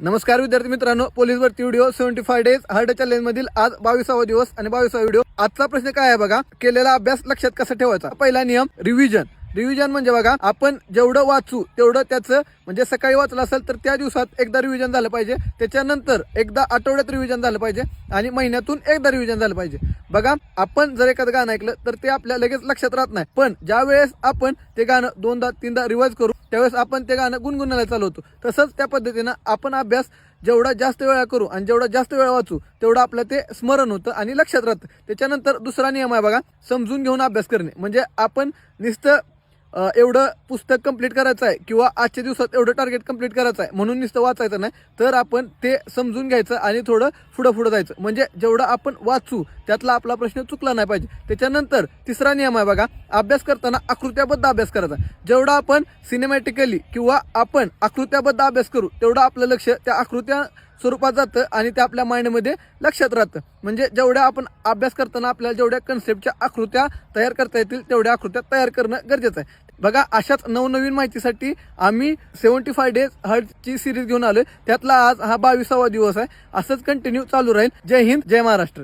नमस्कार विद्यार्थी मित्रांनो पोलीस भरती video seventy five days hard challenge मधील आज बावीसावा दिवस आणि बावीसावा व्हिडिओ आजचा प्रश्न काय आहे बघा केलेला अभ्यास लक्षात कसा ठेवायचा? पहिला नियम रिव्हिजन रिव्हिजन म्हणजे बघा आपण जेवढं वाचू तेवढं त्याचं म्हणजे सकाळी वाचलं असेल तर त्या दिवसात एकदा रिव्हिजन झालं पाहिजे. त्याच्यानंतर एकदा आठवड्यात रिव्हिजन झालं पाहिजे आणि महिन्यातून एकदा रिव्हिजन झालं पाहिजे. बघा आपण जर एखादं गाणं ऐकलं तर ते आपल्या लगेच लक्षात राहत नाही. पण ज्या वेळेस आपण ते गाणं दोनदा तीनदा रिवाइज करू त्यावेळेस आपण ते गाणं गुणगुणायला चालवतो. तसंच त्या पद्धतीनं आपण अभ्यास जेवढा जास्त वेळा करू आणि जेवढा जास्त वेळा वाचू तेवढं आपलं ते स्मरण होतं आणि लक्षात राहतं. त्याच्यानंतर दुसरा नियम आहे बघा समजून घेऊन अभ्यास करणे. म्हणजे आपण नुसतं एवढं पुस्तक कंप्लीट करायचं आहे किंवा आजच्या दिवसात एवढं टार्गेट कंप्लीट करायचं आहे म्हणून नुसतं वाचायचं नाही तर आपण ते समजून घ्यायचं आणि थोडं पुढं पुढं जायचं. म्हणजे जेवढं आपण वाचू त्यातला आपला प्रश्न चुकला नाही पाहिजे. त्याच्यानंतर तिसरा नियम आहे बघा अभ्यास करताना आकृत्याबद्ध अभ्यास करायचा. जेवढा आपण सिनेमॅटिकली किंवा आपण आकृत्याबद्ध अभ्यास करू तेवढं आपलं लक्ष त्या आकृत्या स्वरूपात जातं आणि ते आपल्या माइंडमध्ये लक्षात राहतं. म्हणजे जेवढ्या आपण अभ्यास करताना आपल्याला जेवढ्या कन्सेप्टच्या आकृत्या तयार करता येतील तेवढ्या आकृत्या तयार करणं गरजेचं आहे. बघा अशाच नवनवीन माहितीसाठी आम्ही सेव्हन्टी फाय डेज हर्टची सिरीज घेऊन आलो त्यातला आज हा बावीसावा दिवस आहे. असंच कंटिन्यू चालू राहील. जय हिंद जय महाराष्ट्र.